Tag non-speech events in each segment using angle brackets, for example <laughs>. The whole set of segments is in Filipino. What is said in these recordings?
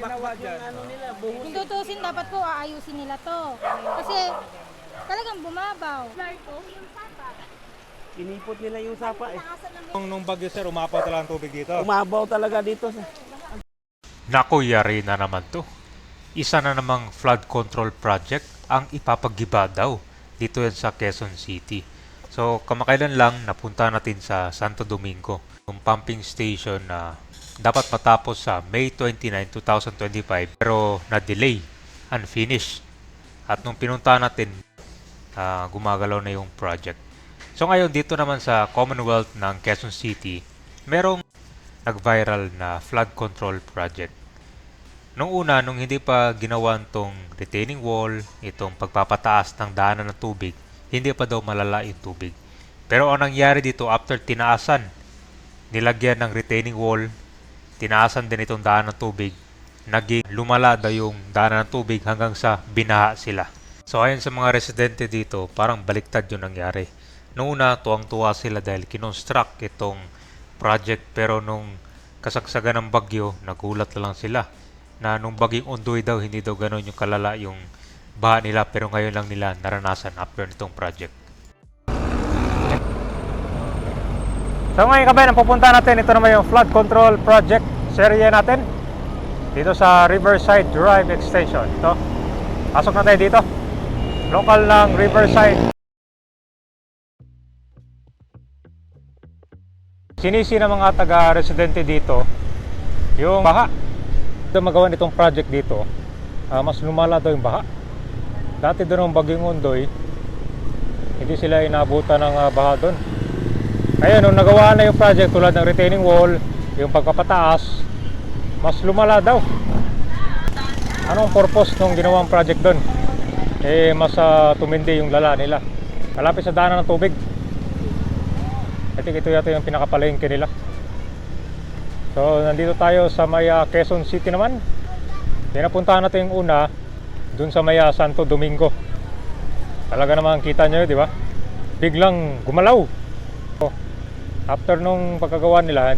Babakbak yung ano nila, buhos. Kung tutusin, dapat po aayusin nila to. Kasi talagang bumabaw. Kinipot nila yung sapa eh. Nung, nung bagyo sir, umapaw talaga ang tubig dito. Umabaw talaga dito. sir. Naku, yari na naman to. Isa na namang flood control project ang ipapagiba daw dito yan sa Quezon City. So, kamakailan lang napunta natin sa Santo Domingo, yung pumping station na dapat matapos sa May 29, 2025 pero na-delay, unfinished. At nung pinunta natin, ah, gumagalaw na yung project. So ngayon dito naman sa Commonwealth ng Quezon City, merong nag-viral na flood control project. Nung una, nung hindi pa ginawan tong retaining wall, itong pagpapataas ng daanan ng tubig, hindi pa daw malala yung tubig. Pero ang nangyari dito after tinaasan, nilagyan ng retaining wall, tinaasan din itong daanan ng tubig, naging lumala daw yung daanan ng tubig hanggang sa binaha sila. So ayon sa mga residente dito, parang baliktad yung nangyari. Noong una, tuwang-tuwa sila dahil kinonstruct itong project pero nung kasagsagan ng bagyo, nagulat na lang sila na nung baging undoy daw, hindi daw ganun yung kalala yung baha nila pero ngayon lang nila naranasan after nitong project. So ngayon kabay, ang pupunta natin, ito naman yung flood control project serye natin. Dito sa Riverside Drive Extension. Ito. Pasok na tayo dito. Local ng Riverside. Sinisi ng mga taga-residente dito yung baha. Ito magawa nitong project dito, ah, mas lumala daw yung baha. Dati doon ng Bagyong Undoy, hindi sila inabutan ng ah, baha doon. Ayun, nung nagawa na yung project tulad ng retaining wall, yung pagpapataas, mas lumala daw. Anong purpose nung ginawang project doon? Eh, mas ah, tumindi yung lala nila. Malapit sa daanan ng tubig. I think ito yata yung pinakapalengke nila. So, nandito tayo sa may ah, Quezon City naman. Pinapuntahan natin yung una, dun sa may ah, Santo Domingo. Talaga naman kita nyo, di ba? Biglang gumalaw. Oh, After nung pagkagawa nila,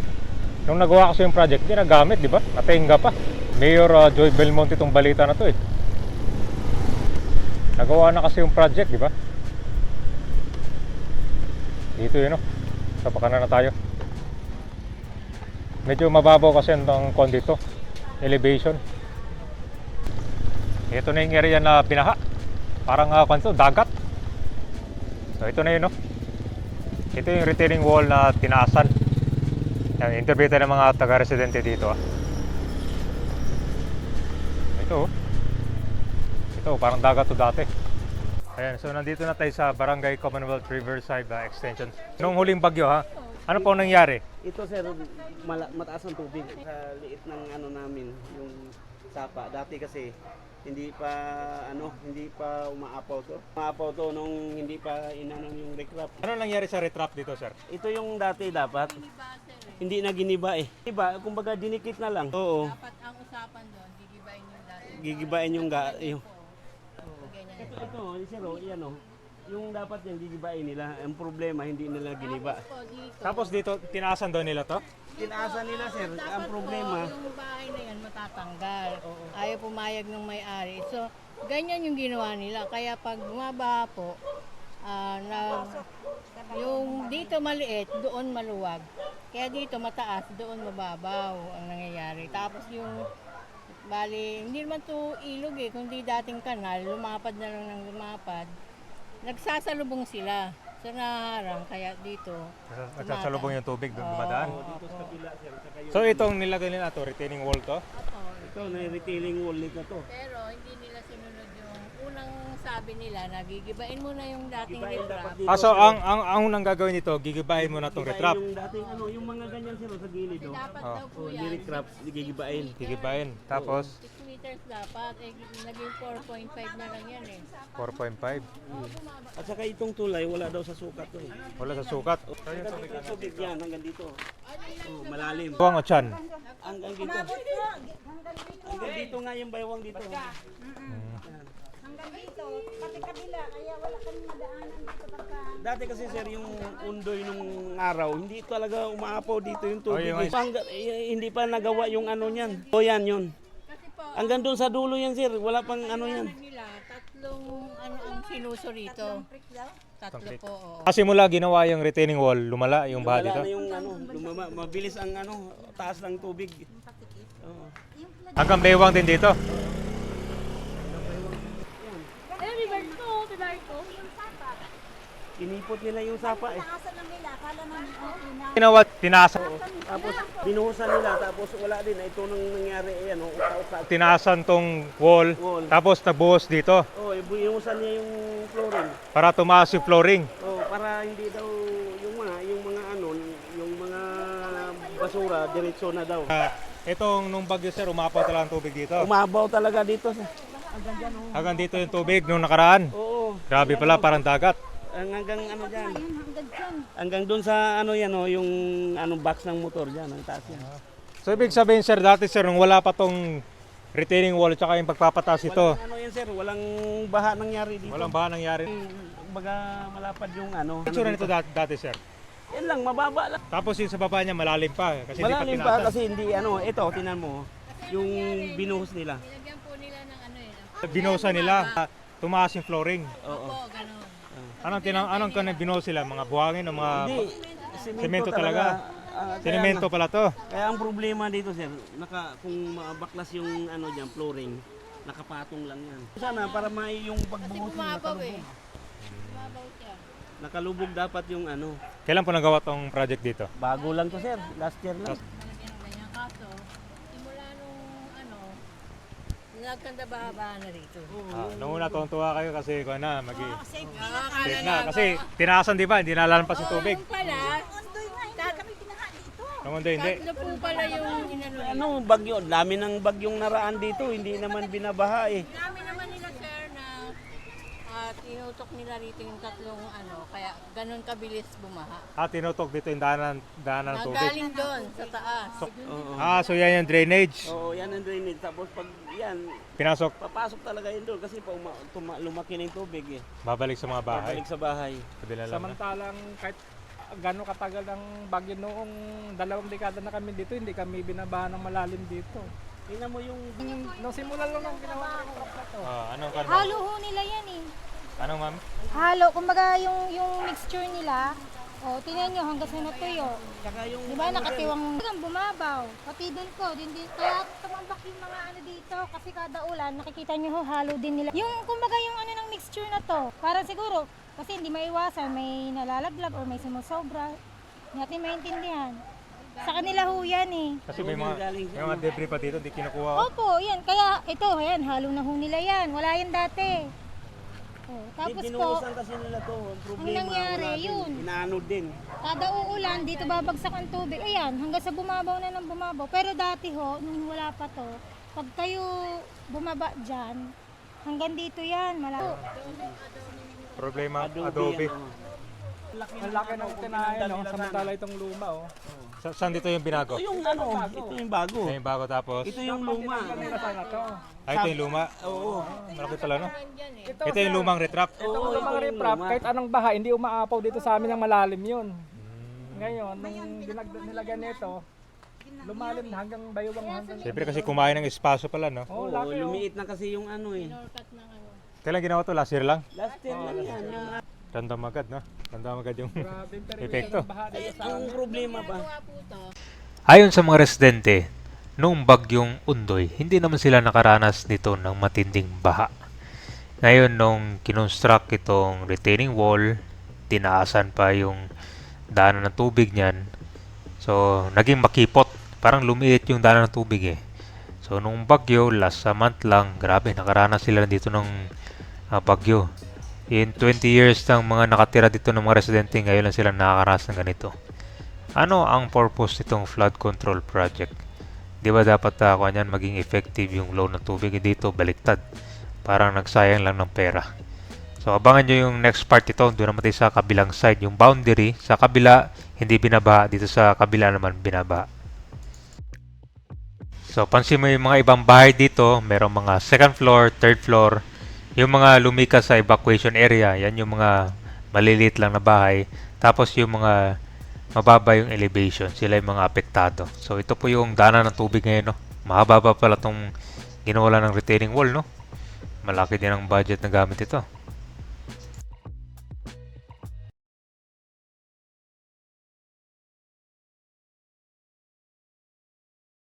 nung nagawa kasi yung project, hindi nagamit, di ba? Natenga pa. Mayor ah, Joy Belmonte itong balita na to eh. Nagawa na kasi yung project, di ba? Dito yun, oh. Sa pakanan na tayo. Medyo mababaw kasi ang kon dito. Elevation. Ito na yung area na binaha. Parang uh, kanto, dagat. So ito na yun, no? Ito yung retaining wall na tinaasan. Yan, interview ng mga taga-residente dito. Ah. Ito, oh. Ito, parang dagat to dati. Ayan, so nandito na tayo sa Barangay Commonwealth Riverside uh, Extension. Noong huling bagyo, ha? Ano po nangyari? Ito sir, mala- mataas ang tubig. Sa liit ng ano namin, yung sapa. Dati kasi hindi pa ano, hindi pa umaapaw to. Umaapaw to nung hindi pa inano yung recrap. Ano nangyari sa retrap dito, sir? Ito yung dati dapat. Hindi na giniba eh. Iba, kumbaga dinikit na lang. Oo. Dapat ang usapan doon, gigibayin yung dati. Gigibain yung ga yung ito, ito, sir, oh, yan oh. Yung dapat yung gigibain nila, ang problema hindi nila giniba. Po, dito. Tapos dito, tinaasan daw nila to? Tinaasan nila sir, ang problema. Po, yung bahay na yan matatanggal. Ayaw pumayag ng may-ari. So, ganyan yung ginawa nila. Kaya pag bumaba po, ah, na, yung dito maliit, doon maluwag. Kaya dito mataas, doon mababaw ang nangyayari. Tapos yung Bali, hindi naman to ilog eh, kundi dating kanal, lumapad na lang ng lumapad. Nagsasalubong sila sa naharang, kaya dito. Nagsasalubong yung tubig doon dumadaan. Dito sa kabila sir, saka yung, So itong nilagay nila to, retaining wall to? ito na retailing wall nito to. Pero hindi nila sinunod yung unang sabi nila na gigibain mo na yung dating Gibain dapat riprap. dito. Ah, so ang, ang, ang unang gagawin nito, gigibahin mo na tong Gibain retrap. Yung dating ano, yung mga ganyan sir sa gilid oh. Dapat daw po Oh, yan. recrap, gigibain. Gigibahin. Tapos, 6 meters dapat, eh naging 4.5 na lang yan eh. 4.5. At saka itong tulay, wala daw sa sukat to eh. Wala sa sukat. Hanggang dito yung tubig yan, hanggang dito. Oh, malalim. Buwang o tiyan. Hanggang dito. Hanggang dito nga yung baywang dito. Hanggang dito, pati kabila, kaya wala kami madaanan dito pagka... Dati kasi sir, yung undoy nung araw, hindi talaga umaapaw dito yung tubig. Oh, yung eh. Pang- eh, hindi pa nagawa yung ano niyan. O yan yun. Hanggang doon sa dulo yan sir, wala pang ano yan. Nila, tatlong ano ang sinuso rito. Tatlo po, oo. Kasi mula ginawa yung retaining wall, lumala yung baha Wala dito. na yung ano, lumama, mabilis ang ano, taas ng tubig. Oo. Hanggang bewang din dito. Kinipot nila yung sapa eh. Nakasan lang nila, akala namin okay na. Ginawa, tinasa, Tapos binuhusan nila, tapos wala din. Ito nang nangyari, ano, uka-uka. tinasan tong wall, Wall. tapos nabuhos dito Oh, binuhusan niya yung flooring. para tumaas yung flooring. Oh, para hindi daw yung mga yung mga ano, yung mga basura diretso na daw. Ah, itong nung bagyo sir, umapaw talaga ang tubig dito. Umabaw talaga dito. sir. Hanggang dito yung tubig nung nakaraan. Oo. Grabe pala, parang dagat. Ang hanggang ano diyan. Hanggang dyan. Hanggang doon sa ano yan oh, yung ano box ng motor diyan, ang taas yan. So ibig sabihin sir, dati sir, nung wala pa tong retaining wall tsaka yung pagpapatas ito, Ano yan sir, walang baha nangyari dito. walang baha nangyari. Baga malapad yung ano. Itsura nito dati, dati sir. Yan lang, mababa lang. Tapos yung sa baba niya malalim pa kasi Malalim hindi pa pa kasi hindi ano, ito tinan mo. Yung binuhos nila. Nilagyan po nila ng ano eh. Binosa nila, tumaas yung flooring. Oo. Oo, ganun. Anong tinang anong kanang binosa sila? Mga buhangin o mga Hindi, Semento talaga. Ah, kaya Sinemento pala to. Kaya ang problema dito sir, naka, kung baklas yung ano diyan, flooring, nakapatong lang yan. Sana para may yung pagbuhos yung Bumabaw eh. nakalubog. Bumabaw siya. Nakalubog dapat yung ano. Kailan po nagawa tong project dito? Bago lang to sir, last year lang. Nalagyan ng ganyan kaso. Simula nung ano, nagkanda-bahaba na rito. Ah, nung una tuwa kayo kasi ko na magi Nakakala safe na kasi tinasan di ba? Hindi nalalampas yung tubig. Yung pala, Ondoy hindi kami pinaha dito. Nung hindi hindi. tatlo po pala yung inano. Ano, bagyo, dami ng bagyong naraan dito, hindi naman binabaha eh. Dami naman nila sir na at tinutok nila rito yung tatlong ano, kaya ganun kabilis bumaha. Ah, tinutok dito yung daanan, daanan ng tubig. Nagaling doon sa taas. Oo. Ah, so yan yung drainage. Oo, yan ang drainage. Tapos pag yan, Pinasok, papasok talaga yun doon kasi pa uma, tuma, lumaki na yung tubig eh. babalik sa mga bahay. Babalik sa bahay. Kabila lang. na. Samantalang kahit gano'ng katagal ng bagyo noong dalawang dekada na kami dito, hindi kami binabahan ng malalim dito. Tingnan mo yung Nung simula lang nung ginawa ng crop na to. Ah, anong kan? Halo ho nila yan eh. Anong ma'am? Halo, kumbaga yung, yung mixture nila, o, tingnan nyo hanggang sa natuyo. Tsaka yung Di ba nakatiwang hanggang bumabaw. Pati doon ko, din din. Kaya tumambak yung mga ano dito. Kasi kada ulan, nakikita nyo ho, halo din nila. Yung kumbaga yung ano ng mixture na to. Parang siguro, kasi hindi maiwasan, may nalalaglag o may sumusobra. Hindi natin maintindihan. Sa kanila ho yan eh. Kasi may mga, may mga debris pa dito, hindi kinukuha. oh. Opo, yan. Kaya ito, ayan, halo na ho nila yan. Wala yan dati. Oh, tapos po, Binuhusan kasi nila to. Ang problema, nangyari, wala din. yun. Inaano din. kada uulan, dito babagsak ang tubig. Ayan, hanggang sa bumabaw na ng bumabaw. Pero dati ho, nung wala pa to, pag kayo bumaba dyan, hanggang dito yan, malaki. Problema, Adobe. adobe. yan, oh. Ang laki ng tinayan, no? samantala itong luma. Oh. Sa, saan dito yung binago? Ito yung ano, ito yung bago. Ito yung bago tapos. Ito yung luma. Ah, ito yung luma. Oo. Malaki pala, no? Eh. Ito, yung lumang retrap. Lumang ito yung riprap, luma. kahit anong baha, hindi umaapaw dito sa amin ng malalim yun. Ngayon, nung ginag nilagyan nito, lumalim na hanggang baywang hanggang... Siyempre kasi kumain ng espasyo pala, no? Oo, laki oh. lumiit na kasi yung ano eh. Ano. Kailan ginawa to? Last year lang? Last year lang yan. Random agad, no? Random agad yung <laughs> epekto. Ang problema to. Ayon sa mga residente, noong bagyong Undoy, hindi naman sila nakaranas nito ng matinding baha. Ngayon, nung kinonstruct itong retaining wall, tinaasan pa yung daanan ng tubig niyan. So, naging makipot. Parang lumiit yung daanan ng tubig eh. So, nung bagyo, last month lang, grabe, nakaranas sila dito ng ah, bagyo. In 20 years ng mga nakatira dito ng mga residente, ngayon lang sila nakakaranas ng ganito. Ano ang purpose nitong flood control project? Di ba dapat uh, maging effective yung load ng tubig dito baliktad. Parang nagsayang lang ng pera. So abangan nyo yung next part ito. Doon naman tayo sa kabilang side. Yung boundary sa kabila hindi binabaha. Dito sa kabila naman binabaha. So pansin mo yung mga ibang bahay dito. Merong mga second floor, third floor. Yung mga lumikas sa evacuation area. Yan yung mga maliliit lang na bahay. Tapos yung mga mababa yung elevation, sila yung mga apektado. So ito po yung daanan ng tubig ngayon, no. Mahaba pa pala tong ginawa ng retaining wall, no? Malaki din ang budget na gamit ito.